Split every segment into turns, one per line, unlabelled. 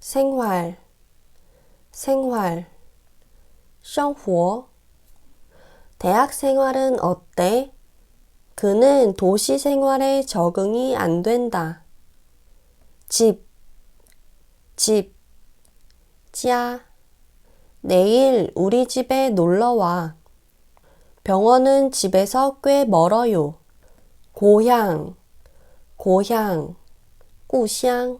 생활 생활 生活 대학 생활은 어때? 그는 도시 생활에 적응이 안 된다. 집, 집, 자. 내일 우리 집에 놀러 와. 병원은 집에서 꽤 멀어요. 고향, 고향, 꾸샹.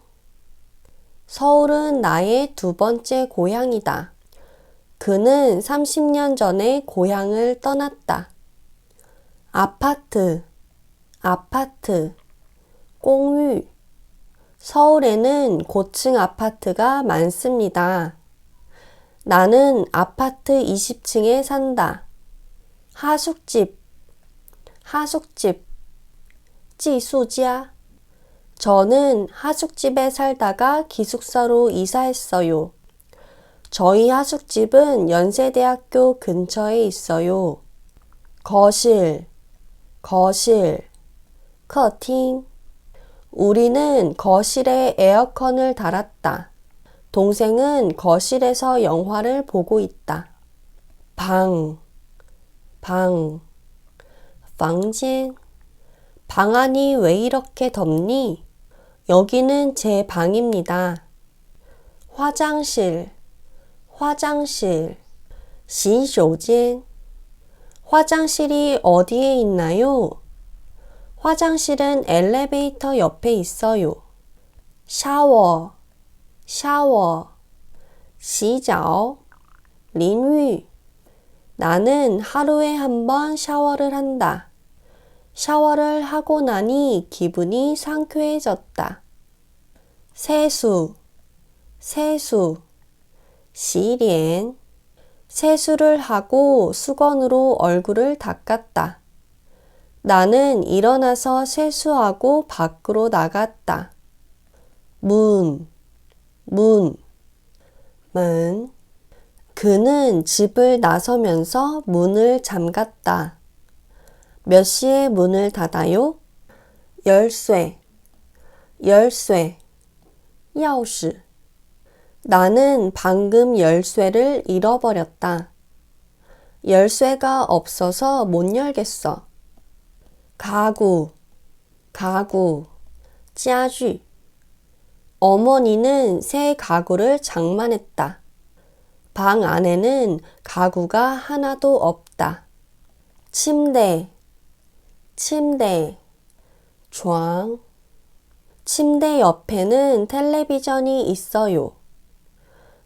서울은 나의 두 번째 고향이다. 그는 30년 전에 고향을 떠났다. 아파트, 아파트, 공유. 서울에는 고층 아파트가 많습니다. 나는 아파트 20층에 산다. 하숙집, 하숙집, 지수자. 저는 하숙집에 살다가 기숙사로 이사했어요. 저희 하숙집은 연세대학교 근처에 있어요. 거실, 거실, 커팅. 우리는 거실에 에어컨을 달았다. 동생은 거실에서 영화를 보고 있다. 방, 방, 房间. 방 안이 왜 이렇게 덥니? 여기는 제 방입니다. 화장실, 화장실, 洗手间. 화장실이 어디에 있나요? 화장실은 엘리베이터 옆에 있어요. 샤워, 샤워, 洗澡,淋浴. 나는 하루에 한 번 샤워를 한다. 샤워를 하고 나니 기분이 상쾌해졌다. 세수, 세수, 洗脸. 세수를 하고 수건으로 얼굴을 닦았다. 나는 일어나서 세수하고 밖으로 나갔다. 문, 문, 문. 그는 집을 나서면서 문을 잠갔다. 몇 시에 문을 닫아요? 열쇠. 열쇠. 야우시. 나는 방금 열쇠를 잃어버렸다. 열쇠가 없어서 못 열겠어. 가구, 가구, 짜쥐. 어머니는 새 가구를 장만했다. 방 안에는 가구가 하나도 없다. 침대, 침대, 주앙. 침대 옆에는 텔레비전이 있어요.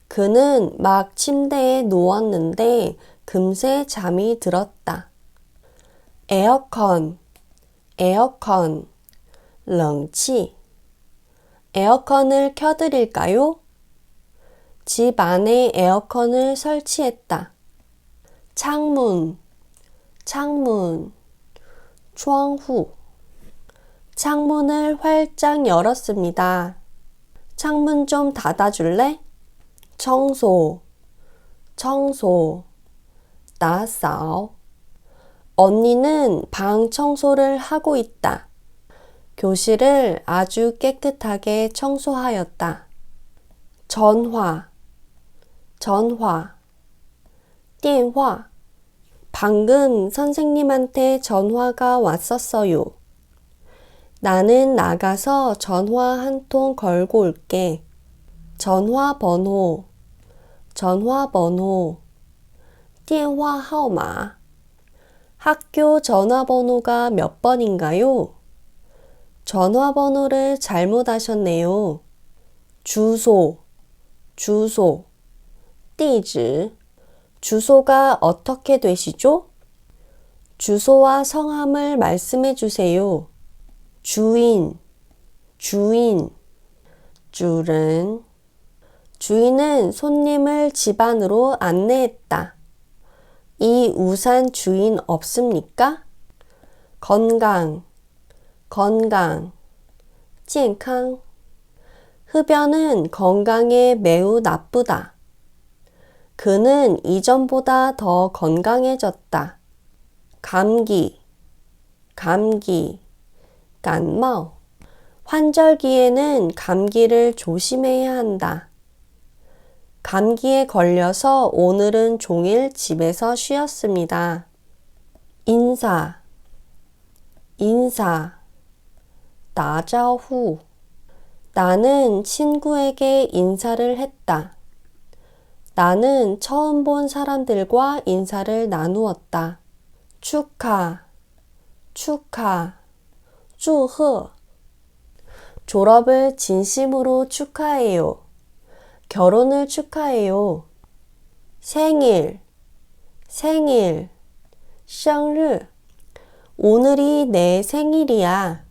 그는 막 침대에 누웠는데 금세 잠이 들었다. 에어컨, 에어컨, 렁치. 에어컨을 켜드릴까요? 집 안에 에어컨을 설치했다. 창문, 창문,窗户. 창문을 활짝 열었습니다. 창문 좀 닫아줄래? 청소, 청소, 나싸오. 언니는 방 청소를 하고 있다. 교실을 아주 깨끗하게 청소하였다. 전화, 전화, 电话. 방금 선생님한테 전화가 왔었어요. 나는 나가서 전화 한 통 걸고 올게. 전화번호, 전화번호, 电话号码. 학교 전화번호가 몇 번인가요? 전화번호를 잘못하셨네요. 주소, 주소, 地址. 주소가 어떻게 되시죠? 주소와 성함을 말씀해 주세요. 주인, 주인, 主人. 주인은 손님을 집 안으로 안내했다. 이 우산 주인 없습니까? 건강, 건강, 健康. 흡연은 건강에 매우 나쁘다. 그는 이전보다 더 건강해졌다. 감기, 감기, 간마오. 환절기에는 감기를 조심해야 한다. 감기에 걸려서 오늘은 종일 집에서 쉬었습니다. 인사, 인사, 나자후. 나는 친구에게 인사를 했다. 나는 처음 본 사람들과 인사를 나누었다. 축하, 축하, 축하. 졸업을 진심으로 축하해요. 결혼을 축하해요. 생일, 생일, 생일. 오늘이 내 생일이야.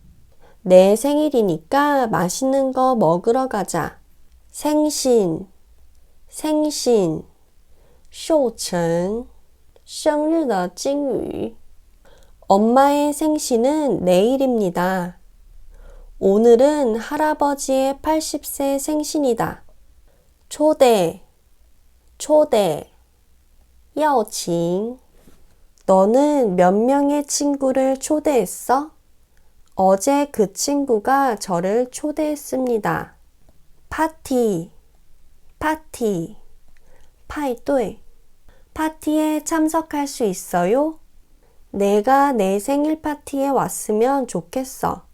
내 생일이니까 맛있는 거 먹으러 가자. 생신, 생신, 寿辰,生日的金鱼. 엄마의 생신은 내일입니다. 오늘은 할아버지의 80세 생신이다. 초대, 초대, 邀请. 너는 몇 명의 친구를 초대했어? 어제 그 친구가 저를 초대했습니다. 파티, 파티, 派对. 파티에 참석할 수 있어요? 내가 내 생일 파티에 왔으면 좋겠어.